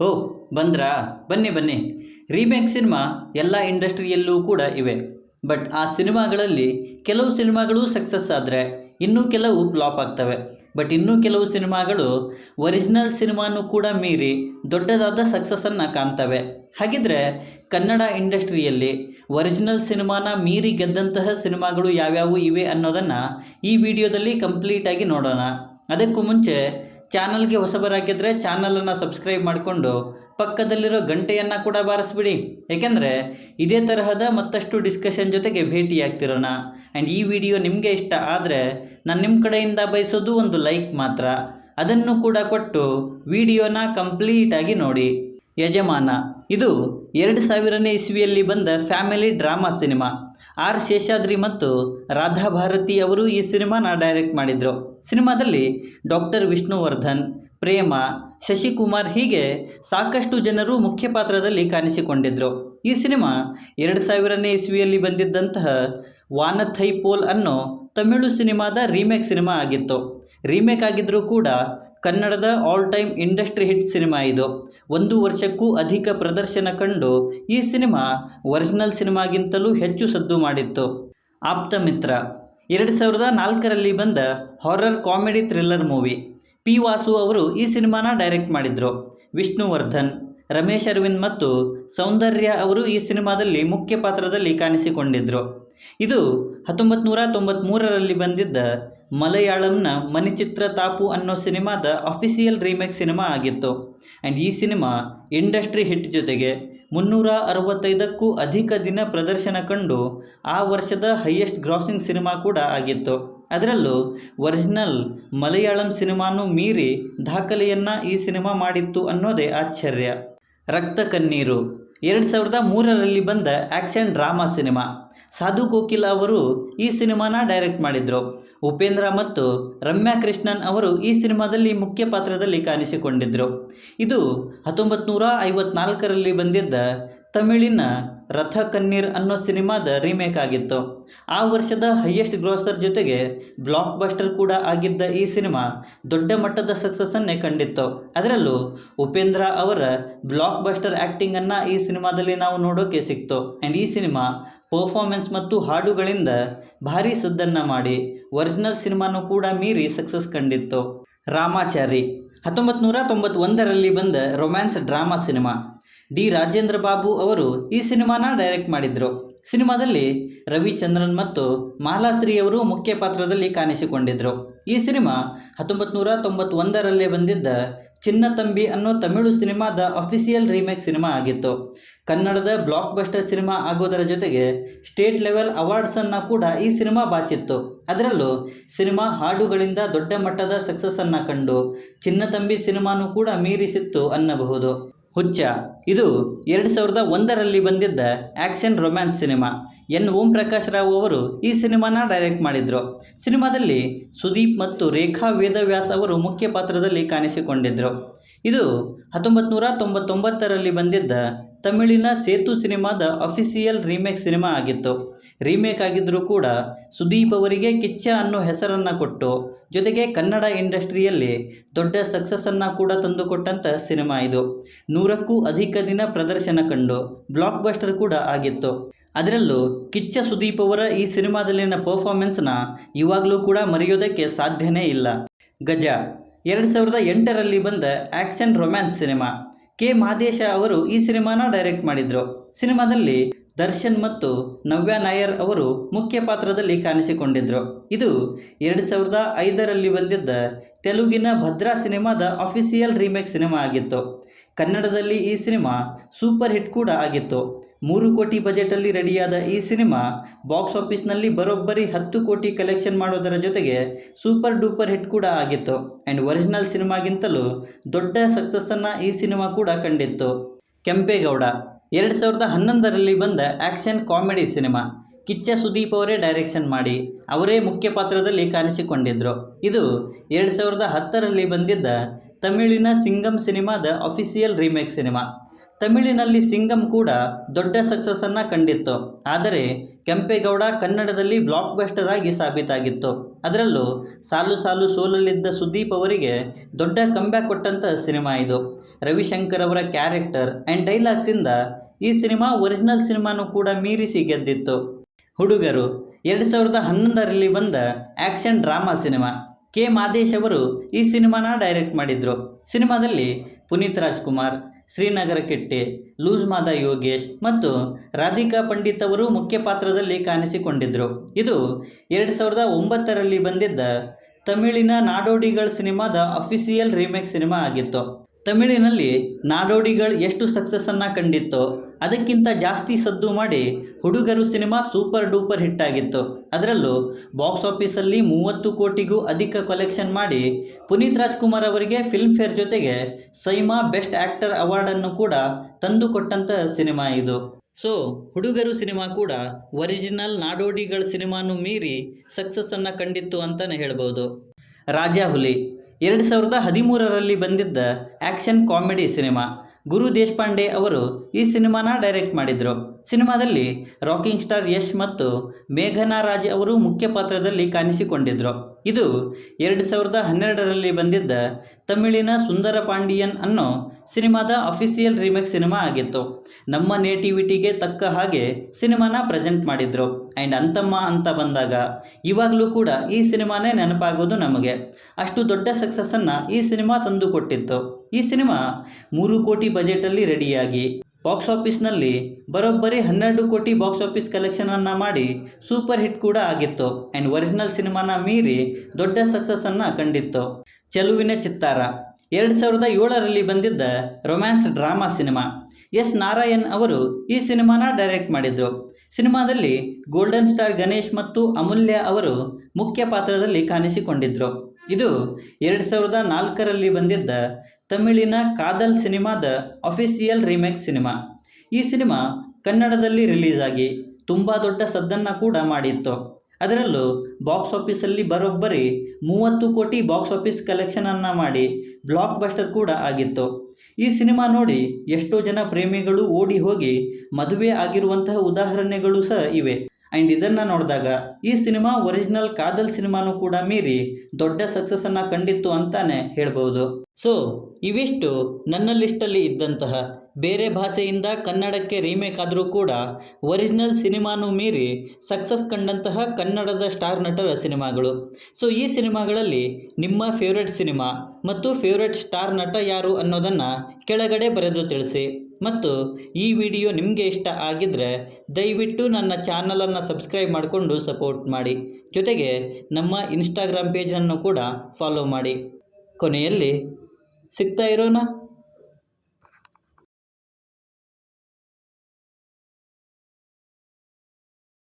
ಓ, ಬಂದ್ರಾ? ಬನ್ನಿ ಬನ್ನಿ. Remake cinema ಎಲ್ಲ ಇಂಡಸ್ಟ್ರಿಯಲ್ಲೂ ಕೂಡ ಇವೆ. ಬಟ್ ಆ ಸಿನಿಮಾಗಳಲ್ಲಿ ಕೆಲವು ಸಿನಿಮಾಗಳು ಸಕ್ಸಸ್ ಆದರೆ ಇನ್ನೂ ಕೆಲವು ಫ್ಲಾಪ್ ಆಗ್ತವೆ. ಬಟ್ ಇನ್ನೂ ಕೆಲವು ಸಿನಿಮಾಗಳು ಒರಿಜಿನಲ್ ಸಿನಿಮಾನೂ ಕೂಡ ಮೀರಿ ದೊಡ್ಡದಾದ ಸಕ್ಸಸ್ಸನ್ನು ಕಾಣ್ತವೆ. ಹಾಗಿದ್ರೆ ಕನ್ನಡ ಇಂಡಸ್ಟ್ರಿಯಲ್ಲಿ ಒರಿಜಿನಲ್ ಸಿನಿಮಾನ ಮೀರಿ ಗೆದ್ದಂತಹ ಸಿನಿಮಾಗಳು ಯಾವ್ಯಾವು ಇವೆ ಅನ್ನೋದನ್ನು ಈ ವಿಡಿಯೋದಲ್ಲಿ ಕಂಪ್ಲೀಟಾಗಿ ನೋಡೋಣ. ಅದಕ್ಕೂ ಮುಂಚೆ ಚಾನಲ್ಗೆ ಹೊಸಬರಾಗಿದ್ದರೆ ಚಾನಲನ್ನು ಸಬ್ಸ್ಕ್ರೈಬ್ ಮಾಡಿಕೊಂಡು ಪಕ್ಕದಲ್ಲಿರೋ ಗಂಟೆಯನ್ನು ಕೂಡ ಬಾರಿಸ್ಬಿಡಿ. ಏಕೆಂದರೆ ಇದೇ ತರಹದ ಮತ್ತಷ್ಟು ಡಿಸ್ಕಷನ್ ಜೊತೆಗೆ ಭೇಟಿಯಾಗ್ತಿರೋಣ. ಆ್ಯಂಡ್ ಈ ವಿಡಿಯೋ ನಿಮಗೆ ಇಷ್ಟ ಆದರೆ ನಾನು ನಿಮ್ಮ ಕಡೆಯಿಂದ ಬಯಸೋದು ಒಂದು ಲೈಕ್ ಮಾತ್ರ. ಅದನ್ನು ಕೂಡ ಕೊಟ್ಟು ವಿಡಿಯೋನ ಕಂಪ್ಲೀಟಾಗಿ ನೋಡಿ. ಯಜಮಾನ, ಇದು ಎರಡು ಸಾವಿರನೇ ಇಸ್ವಿಯಲ್ಲಿ ಬಂದ family drama cinema. R Seshadri ಮತ್ತು ರಾಧಾ ಭಾರತಿ ಅವರು ಈ ಸಿನಿಮಾನ ಡೈರೆಕ್ಟ್ ಮಾಡಿದರು. ಸಿನಿಮಾದಲ್ಲಿ ಡಾಕ್ಟರ್ ವಿಷ್ಣುವರ್ಧನ್, ಪ್ರೇಮ, ಶಶಿಕುಮಾರ್ ಹೀಗೆ ಸಾಕಷ್ಟು ಜನರು ಮುಖ್ಯ ಪಾತ್ರದಲ್ಲಿ ಕಾಣಿಸಿಕೊಂಡಿದ್ದರು ಈ ಸಿನಿಮಾ ಎರಡು ಸಾವಿರನೇ ಇಸ್ವಿಯಲ್ಲಿ ಬಂದಿದ್ದಂತಹ ವಾನಥೈಪೋಲ್ ಅನ್ನೋ ತಮಿಳು ಸಿನಿಮಾದ ರೀಮೇಕ್ ಸಿನಿಮಾ ಆಗಿತ್ತು. ರೀಮೇಕ್ ಆಗಿದ್ದರೂ ಕೂಡ ಕನ್ನಡದ all time industry hit cinema ಇದು. ಒಂದು ವರ್ಷಕ್ಕೂ ಅಧಿಕ ಪ್ರದರ್ಶನ ಕಂಡು ಈ ಸಿನಿಮಾ ಒರಿಜಿನಲ್ ಸಿನಿಮಾಗಿಂತಲೂ ಹೆಚ್ಚು ಸದ್ದು ಮಾಡಿತ್ತು. ಆಪ್ತ ಮಿತ್ರ. ಎರಡು ಸಾವಿರದ ನಾಲ್ಕರಲ್ಲಿ ಬಂದ horror comedy thriller movie. P Vasu ಅವರು ಈ ಸಿನಿಮಾನ ಡೈರೆಕ್ಟ್ ಮಾಡಿದರು. ವಿಷ್ಣುವರ್ಧನ್, ರಮೇಶ್ ಅರವಿಂದ್ ಮತ್ತು ಸೌಂದರ್ಯ ಅವರು ಈ ಸಿನಿಮಾದಲ್ಲಿ ಮುಖ್ಯ ಪಾತ್ರದಲ್ಲಿ ಕಾಣಿಸಿಕೊಂಡಿದ್ದರು ಇದು ಹತ್ತೊಂಬತ್ತು ನೂರ ಬಂದಿದ್ದ ಮಲಯಾಳಂನ ಮನಿಚಿತ್ರ ತಾಪು ಅನ್ನೋ ಸಿನಿಮಾದ ಅಫಿಸಿಯಲ್ ರೀಮೇಕ್ ಸಿನಿಮಾ ಆಗಿತ್ತು. ಆ್ಯಂಡ್ ಈ ಸಿನಿಮಾ ಇಂಡಸ್ಟ್ರಿ ಹಿಟ್ ಜೊತೆಗೆ ಮುನ್ನೂರ ಅರವತ್ತೈದಕ್ಕೂ ಅಧಿಕ ದಿನ ಪ್ರದರ್ಶನ ಕಂಡು ಆ ವರ್ಷದ ಹೈಯೆಸ್ಟ್ ಗ್ರಾಸಿಂಗ್ ಸಿನಿಮಾ ಕೂಡ ಆಗಿತ್ತು. ಅದರಲ್ಲೂ ಒರಿಜಿನಲ್ ಮಲಯಾಳಂ ಸಿನಿಮಾನು ಮೀರಿ ದಾಖಲೆಯನ್ನು ಈ ಸಿನಿಮಾ ಮಾಡಿತ್ತು ಅನ್ನೋದೇ ಆಶ್ಚರ್ಯ. ರಕ್ತ ಕಣ್ಣೀರು. ಎರಡು ಸಾವಿರದ ಮೂರರಲ್ಲಿ ಬಂದ action drama cinema. Sadhu Kokila ಅವರು ಈ ಸಿನಿಮಾನ ಡೈರೆಕ್ಟ್ ಮಾಡಿದರು. ಉಪೇಂದ್ರ ಮತ್ತು ರಮ್ಯಾ ಕೃಷ್ಣನ್ ಅವರು ಈ ಸಿನಿಮಾದಲ್ಲಿ ಮುಖ್ಯ ಪಾತ್ರದಲ್ಲಿ ಕಾಣಿಸಿಕೊಂಡಿದ್ದರು ಇದು ಹತ್ತೊಂಬತ್ತು ನೂರ ಐವತ್ನಾಲ್ಕರಲ್ಲಿ ಬಂದಿದ್ದ ತಮಿಳಿನ ರಥ ಕನ್ನೀರ್ ಅನ್ನೋ ಸಿನಿಮಾದ ರೀಮೇಕ್ ಆಗಿತ್ತು. ಆ ವರ್ಷದ ಹೈಯೆಸ್ಟ್ ಗ್ರೋಸರ್ ಜೊತೆಗೆ ಬ್ಲಾಕ್ ಬಸ್ಟರ್ ಕೂಡ ಆಗಿದ್ದ ಈ ಸಿನಿಮಾ ದೊಡ್ಡ ಮಟ್ಟದ ಸಕ್ಸಸ್ಸನ್ನೇ ಕಂಡಿತ್ತು. ಅದರಲ್ಲೂ ಉಪೇಂದ್ರ ಅವರ ಬ್ಲಾಕ್ ಬಸ್ಟರ್ ಆ್ಯಕ್ಟಿಂಗನ್ನು ಈ ಸಿನಿಮಾದಲ್ಲಿ ನಾವು ನೋಡೋಕೆ ಸಿಕ್ತು. ಆ್ಯಂಡ್ ಈ ಸಿನಿಮಾ ಪರ್ಫಾರ್ಮೆನ್ಸ್ ಮತ್ತು ಹಾಡುಗಳಿಂದ ಭಾರಿ ಸದ್ದನ್ನು ಮಾಡಿ ಒರಿಜಿನಲ್ ಸಿನಿಮಾನೂ ಕೂಡ ಮೀರಿ ಸಕ್ಸಸ್ ಕಂಡಿತ್ತು. ರಾಮಾಚಾರಿ ಹತ್ತೊಂಬತ್ತು ನೂರ ತೊಂಬತ್ತೊಂದರಲ್ಲಿ ಬಂದ romance drama cinema. D Rajendra Babu ಅವರು ಈ ಸಿನಿಮಾನ ಡೈರೆಕ್ಟ್ ಮಾಡಿದರು. ಸಿನಿಮಾದಲ್ಲಿ ರವಿಚಂದ್ರನ್ ಮತ್ತು ಮಾಲಾಶ್ರೀ ಅವರು ಮುಖ್ಯ ಪಾತ್ರದಲ್ಲಿ ಕಾಣಿಸಿಕೊಂಡಿದ್ದರು ಈ ಸಿನಿಮಾ ಹತ್ತೊಂಬತ್ತು ನೂರ ತೊಂಬತ್ತೊಂದರಲ್ಲೇ ಬಂದಿದ್ದ ಚಿನ್ನ ತಂಬಿ ಅನ್ನೋ ತಮಿಳು ಸಿನಿಮಾದ ಅಫಿಷಿಯಲ್ ರೀಮೇಕ್ ಸಿನಿಮಾ ಆಗಿತ್ತು. ಕನ್ನಡದ ಬ್ಲಾಕ್ ಬಸ್ಟರ್ ಸಿನಿಮಾ ಆಗೋದರ ಜೊತೆಗೆ ಸ್ಟೇಟ್ ಲೆವೆಲ್ ಅವಾರ್ಡ್ಸನ್ನು ಕೂಡ ಈ ಸಿನಿಮಾ ಬಾಚಿತ್ತು. ಅದರಲ್ಲೂ ಸಿನಿಮಾ ಹಾಡುಗಳಿಂದ ದೊಡ್ಡ ಮಟ್ಟದ ಸಕ್ಸಸ್ಸನ್ನು ಕಂಡು ಚಿನ್ನತಂಬಿ ಸಿನಿಮಾನೂ ಕೂಡ ಮೀರಿಸಿತ್ತು ಅನ್ನಬಹುದು. ಹುಚ್ಚ. ಇದು ಎರಡು ಸಾವಿರದ ಒಂದರಲ್ಲಿ ಬಂದಿದ್ದ action romance cinema. N. Om Prakash Rao ಅವರು ಈ ಸಿನಿಮಾನ ಡೈರೆಕ್ಟ್ ಮಾಡಿದರು. ಸಿನಿಮಾದಲ್ಲಿ ಸುದೀಪ್ ಮತ್ತು ರೇಖಾ ವೇದವ್ಯಾಸ್ ಅವರು ಮುಖ್ಯ ಪಾತ್ರದಲ್ಲಿ ಕಾಣಿಸಿಕೊಂಡಿದ್ದರು ಇದು ಹತ್ತೊಂಬತ್ತು ನೂರ ತೊಂಬತ್ತೊಂಬತ್ತರಲ್ಲಿ ಬಂದಿದ್ದ ತಮಿಳಿನ ಸೇತು ಸಿನಿಮಾದ ಅಫಿಸಿಯಲ್ ರೀಮೇಕ್ ಸಿನಿಮಾ ಆಗಿತ್ತು. ರೀಮೇಕ್ ಆಗಿದ್ದರೂ ಕೂಡ ಸುದೀಪ್ ಅವರಿಗೆ ಕಿಚ್ಚ ಅನ್ನೋ ಹೆಸರನ್ನು ಕೊಟ್ಟು ಜೊತೆಗೆ ಕನ್ನಡ ಇಂಡಸ್ಟ್ರಿಯಲ್ಲಿ ದೊಡ್ಡ ಸಕ್ಸಸ್ಸನ್ನು ಕೂಡ ತಂದುಕೊಟ್ಟಂಥ ಸಿನಿಮಾ ಇದು. ನೂರಕ್ಕೂ ಅಧಿಕ ದಿನ ಪ್ರದರ್ಶನ ಕಂಡು ಬ್ಲಾಕ್ ಬಸ್ಟರ್ ಕೂಡ ಆಗಿತ್ತು. ಅದರಲ್ಲೂ ಕಿಚ್ಚ ಸುದೀಪ್ ಅವರ ಈ ಸಿನಿಮಾದಲ್ಲಿನ ಪರ್ಫಾರ್ಮೆನ್ಸ್ನ ಇವಾಗಲೂ ಕೂಡ ಮರೆಯೋದಕ್ಕೆ ಸಾಧ್ಯನೇ ಇಲ್ಲ. ಗಜ. ಎರಡು ಸಾವಿರದ ಎಂಟರಲ್ಲಿ ಬಂದ action romance cinema. K. Madesha ಅವರು ಈ ಸಿನಿಮಾನ ಡೈರೆಕ್ಟ್ ಮಾಡಿದರು. ಸಿನಿಮಾದಲ್ಲಿ ದರ್ಶನ್ ಮತ್ತು ನವ್ಯಾ ನಾಯರ್ ಅವರು ಮುಖ್ಯ ಪಾತ್ರದಲ್ಲಿ ಕಾಣಿಸಿಕೊಂಡಿದ್ದರು ಇದು ಎರಡು ಸಾವಿರದ ಐದರಲ್ಲಿ ಬಂದಿದ್ದ ತೆಲುಗಿನ ಭದ್ರಾ ಸಿನಿಮಾದ ಅಫಿಷಿಯಲ್ ರೀಮೇಕ್ ಸಿನಿಮಾ ಆಗಿತ್ತು. ಕನ್ನಡದಲ್ಲಿ ಈ ಸಿನಿಮಾ ಸೂಪರ್ ಹಿಟ್ ಕೂಡ ಆಗಿತ್ತು. ಮೂರು ಕೋಟಿ ಬಜೆಟಲ್ಲಿ ರೆಡಿಯಾದ ಈ ಸಿನಿಮಾ ಬಾಕ್ಸ್ ಆಫೀಸ್ನಲ್ಲಿ ಬರೋಬ್ಬರಿ ಹತ್ತು ಕೋಟಿ ಕಲೆಕ್ಷನ್ ಮಾಡೋದರ ಜೊತೆಗೆ ಸೂಪರ್ ಡೂಪರ್ ಹಿಟ್ ಕೂಡ ಆಗಿತ್ತು. ಆ್ಯಂಡ್ ಒರಿಜಿನಲ್ ಸಿನಿಮಾಗಿಂತಲೂ ದೊಡ್ಡ ಸಕ್ಸಸ್ಸನ್ನು ಈ ಸಿನಿಮಾ ಕೂಡ ಕಂಡಿತ್ತು. ಕೆಂಪೇಗೌಡ ಎರಡು ಸಾವಿರದ ಹನ್ನೊಂದರಲ್ಲಿ ಬಂದ action comedy cinema, Kichcha Sudeep ಅವರೇ ಡೈರೆಕ್ಷನ್ ಮಾಡಿ ಅವರೇ ಮುಖ್ಯ ಪಾತ್ರದಲ್ಲಿ ಕಾಣಿಸಿಕೊಂಡಿದ್ದರು ಇದು ಎರಡು ಸಾವಿರದ ಹತ್ತರಲ್ಲಿ ಬಂದಿದ್ದ ತಮಿಳಿನ ಸಿಂಗಮ್ ಸಿನಿಮಾದ ಅಫಿಸಿಯಲ್ ರೀಮೇಕ್ ಸಿನಿಮಾ. ತಮಿಳಿನಲ್ಲಿ ಸಿಂಗಮ್ ಕೂಡ ದೊಡ್ಡ ಸಕ್ಸಸ್ಸನ್ನು ಕಂಡಿತ್ತು, ಆದರೆ ಕೆಂಪೇಗೌಡ ಕನ್ನಡದಲ್ಲಿ ಬ್ಲಾಕ್ ಬಸ್ಟರ್ ಆಗಿ ಸಾಬೀತಾಗಿತ್ತು. ಅದರಲ್ಲೂ ಸಾಲು ಸಾಲು ಸೋಲಲ್ಲಿದ್ದ ಸುದೀಪ್ ಅವರಿಗೆ ದೊಡ್ಡ ಕಂಬ್ಯಾಕ್ ಕೊಟ್ಟಂಥ ಸಿನಿಮಾ ಇದು. ರವಿಶಂಕರ್ ಅವರ ಕ್ಯಾರೆಕ್ಟರ್ ಆ್ಯಂಡ್ ಡೈಲಾಗ್ಸಿಂದ ಈ ಸಿನಿಮಾ ಒರಿಜಿನಲ್ ಸಿನಿಮಾನೂ ಕೂಡ ಮೀರಿಸಿ ಗೆದ್ದಿತ್ತು ಹುಡುಗರು ಎರಡು ಸಾವಿರದ ಹನ್ನೊಂದರಲ್ಲಿ ಬಂದ action drama cinema. K Madesh ಅವರು ಈ ಸಿನಿಮಾನ ಡೈರೆಕ್ಟ್ ಮಾಡಿದರು. ಸಿನಿಮಾದಲ್ಲಿ ಪುನೀತ್ ರಾಜ್ಕುಮಾರ್, ಶ್ರೀನಗರ ಕೆಟ್ಟೆ, ಲೂಸ್ ಮಾದ ಯೋಗೇಶ್ ಮತ್ತು ರಾಧಿಕಾ ಪಂಡಿತ್ ಅವರು ಮುಖ್ಯ ಪಾತ್ರದಲ್ಲಿ ಕಾಣಿಸಿಕೊಂಡಿದ್ದರು ಇದು ಎರಡು ಸಾವಿರದ ಒಂಬತ್ತರಲ್ಲಿ ಬಂದಿದ್ದ ತಮಿಳಿನ ನಾಡೋಡಿಗಳ ಸಿನಿಮಾದ ಅಫಿಸಿಯಲ್ ರೀಮೇಕ್ ಸಿನಿಮಾ ಆಗಿತ್ತು. ತಮಿಳಿನಲ್ಲಿ ನಾಡೋಡಿಗಳು ಎಷ್ಟು ಸಕ್ಸಸ್ಸನ್ನು ಕಂಡಿತ್ತೋ ಅದಕ್ಕಿಂತ ಜಾಸ್ತಿ ಸದ್ದು ಮಾಡಿ ಹುಡುಗರು ಸಿನಿಮಾ ಸೂಪರ್ ಡೂಪರ್ ಹಿಟ್ಟಾಗಿತ್ತು ಅದರಲ್ಲೂ ಬಾಕ್ಸ್ ಆಫೀಸಲ್ಲಿ ಮೂವತ್ತು ಕೋಟಿಗೂ ಅಧಿಕ ಕಲೆಕ್ಷನ್ ಮಾಡಿ ಪುನೀತ್ ರಾಜ್ಕುಮಾರ್ ಅವರಿಗೆ ಫಿಲ್ಮ್ ಫೇರ್ ಜೊತೆಗೆ ಸೈಮಾ ಬೆಸ್ಟ್ ಆ್ಯಕ್ಟರ್ ಅವಾರ್ಡನ್ನು ಕೂಡ ತಂದುಕೊಟ್ಟಂಥ ಸಿನಿಮಾ ಇದು. ಸೊ ಹುಡುಗರು ಸಿನಿಮಾ ಕೂಡ ಒರಿಜಿನಲ್ ನಾಡೋಡಿಗಳ ಸಿನಿಮಾನು ಮೀರಿ ಸಕ್ಸಸ್ಸನ್ನು ಕಂಡಿತ್ತು ಅಂತಲೇ ಹೇಳ್ಬೋದು. ರಾಜಾ ಹುಲಿ ಎರಡು ಸಾವಿರದ ಹದಿಮೂರರಲ್ಲಿ ಬಂದಿದ್ದ action comedy cinema. Guru Deshpande ಅವರು ಈ ಸಿನಿಮಾನ ಡೈರೆಕ್ಟ್ ಮಾಡಿದರು. ಸಿನಿಮಾದಲ್ಲಿ ರಾಕಿಂಗ್ ಸ್ಟಾರ್ ಯಶ್ ಮತ್ತು ಮೇಘನಾ ರಾಜ್ ಅವರು ಮುಖ್ಯ ಪಾತ್ರದಲ್ಲಿ ಕಾಣಿಸಿಕೊಂಡಿದ್ದರು ಇದು ಎರಡು ಸಾವಿರದ ಹನ್ನೆರಡರಲ್ಲಿ ಬಂದಿದ್ದ ತಮಿಳಿನ ಸುಂದರ ಪಾಂಡಿಯನ್ ಅನ್ನೋ ಸಿನಿಮಾದ ಅಫಿಸಿಯಲ್ ರೀಮೇಕ್ ಸಿನಿಮಾ ಆಗಿತ್ತು. ನಮ್ಮ ನೇಟಿವಿಟಿಗೆ ತಕ್ಕ ಹಾಗೆ ಸಿನಿಮಾನ ಪ್ರೆಸೆಂಟ್ ಮಾಡಿದರು. ಆ್ಯಂಡ್ ಅಂತಮ್ಮ ಅಂತ ಬಂದಾಗ ಇವಾಗಲೂ ಕೂಡ ಈ ಸಿನಿಮಾನೇ ನೆನಪಾಗೋದು ನಮಗೆ. ಅಷ್ಟು ದೊಡ್ಡ ಸಕ್ಸಸ್ಸನ್ನು ಈ ಸಿನಿಮಾ ತಂದುಕೊಟ್ಟಿತ್ತು. ಈ ಸಿನಿಮಾ ಮೂರು ಕೋಟಿ ಬಜೆಟಲ್ಲಿ ರೆಡಿಯಾಗಿ. ಬಾಕ್ಸ್ ಆಫೀಸ್ನಲ್ಲಿ ಬರೋಬ್ಬರಿ ಹನ್ನೆರಡು ಕೋಟಿ ಬಾಕ್ಸ್ ಆಫೀಸ್ ಕಲೆಕ್ಷನನ್ನು ಮಾಡಿ ಸೂಪರ್ ಹಿಟ್ ಕೂಡ ಆಗಿತ್ತು. ಆ್ಯಂಡ್ ಒರಿಜಿನಲ್ ಸಿನಿಮಾನ ಮೀರಿ ದೊಡ್ಡ ಸಕ್ಸಸ್ಸನ್ನು ಕಂಡಿತ್ತು. ಚೆಲುವಿನ ಚಿತ್ತಾರ. ಎರಡು ಸಾವಿರದ ಏಳರಲ್ಲಿ ಬಂದಿದ್ದ romance drama cinema. S Narayan ಅವರು ಈ ಸಿನಿಮಾನ ಡೈರೆಕ್ಟ್ ಮಾಡಿದರು. ಸಿನಿಮಾದಲ್ಲಿ ಗೋಲ್ಡನ್ ಸ್ಟಾರ್ ಗಣೇಶ್ ಮತ್ತು ಅಮೂಲ್ಯ ಅವರು ಮುಖ್ಯ ಪಾತ್ರದಲ್ಲಿ ಕಾಣಿಸಿಕೊಂಡಿದ್ದರು ಇದು ಎರಡು ಸಾವಿರದ ನಾಲ್ಕರಲ್ಲಿ ಬಂದಿದ್ದ ತಮಿಳಿನ ಕಾದಲ್ ಸಿನಿಮಾದ ಅಫಿಷಿಯಲ್ ರೀಮೇಕ್ ಸಿನಿಮಾ. ಈ ಸಿನಿಮಾ ಕನ್ನಡದಲ್ಲಿ ರಿಲೀಸ್ ಆಗಿ ತುಂಬ ದೊಡ್ಡ ಸದ್ದನ್ನು ಕೂಡ ಮಾಡಿತ್ತು. ಅದರಲ್ಲೂ ಬಾಕ್ಸ್ ಆಫೀಸಲ್ಲಿ ಬರೋಬ್ಬರಿ ಮೂವತ್ತು ಕೋಟಿ ಬಾಕ್ಸ್ ಆಫೀಸ್ ಕಲೆಕ್ಷನನ್ನು ಮಾಡಿ ಬ್ಲಾಕ್ ಬಸ್ಟರ್ ಕೂಡ ಆಗಿತ್ತು. ಈ ಸಿನಿಮಾ ನೋಡಿ ಎಷ್ಟೋ ಜನ ಪ್ರೇಮಿಗಳು ಓಡಿ ಹೋಗಿ ಮದುವೆ ಆಗಿರುವಂತಹ ಉದಾಹರಣೆಗಳು ಸಹ ಇವೆ. ಆ್ಯಂಡ್ ಇದನ್ನು ನೋಡಿದಾಗ ಈ ಸಿನಿಮಾ ಒರಿಜಿನಲ್ ಕಾದಲ್ ಸಿನಿಮಾನೂ ಕೂಡ ಮೀರಿ ದೊಡ್ಡ ಸಕ್ಸಸ್ಸನ್ನು ಕಂಡಿತ್ತು ಅಂತಾನೆ ಹೇಳ್ಬೋದು. ಸೊ ಇವಿಷ್ಟು ನನ್ನ ಲಿಸ್ಟಲ್ಲಿ ಇದ್ದಂತಹ ಬೇರೆ ಭಾಷೆಯಿಂದ ಕನ್ನಡಕ್ಕೆ ರೀಮೇಕ್ ಆದರೂ ಕೂಡ ಒರಿಜಿನಲ್ ಸಿನಿಮಾನೂ ಮೀರಿ ಸಕ್ಸಸ್ ಕಂಡಂತಹ ಕನ್ನಡದ ಸ್ಟಾರ್ ನಟರ ಸಿನಿಮಾಗಳು. ಸೊ ಈ ಸಿನಿಮಾಗಳಲ್ಲಿ ನಿಮ್ಮ ಫೇವ್ರೆಟ್ ಸಿನಿಮಾ ಮತ್ತು ಫೇವ್ರೆಟ್ ಸ್ಟಾರ್ ನಟ ಯಾರು ಅನ್ನೋದನ್ನು ಕೆಳಗಡೆ ಬರೆದು ತಿಳಿಸಿ. ಮತ್ತು ಈ ವಿಡಿಯೋ ನಿಮಗೆ ಇಷ್ಟ ಆಗಿದ್ದರೆ ದಯವಿಟ್ಟು ನನ್ನ ಚಾನಲನ್ನು ಸಬ್ಸ್ಕ್ರೈಬ್ ಮಾಡಿಕೊಂಡು ಸಪೋರ್ಟ್ ಮಾಡಿ. ಜೊತೆಗೆ ನಮ್ಮ ಇನ್ಸ್ಟಾಗ್ರಾಮ್ ಪೇಜನ್ನು ಕೂಡ ಫಾಲೋ ಮಾಡಿ. ಕೊನೆಯಲ್ಲಿ ಸಿಗ್ತಾ ಇರೋಣ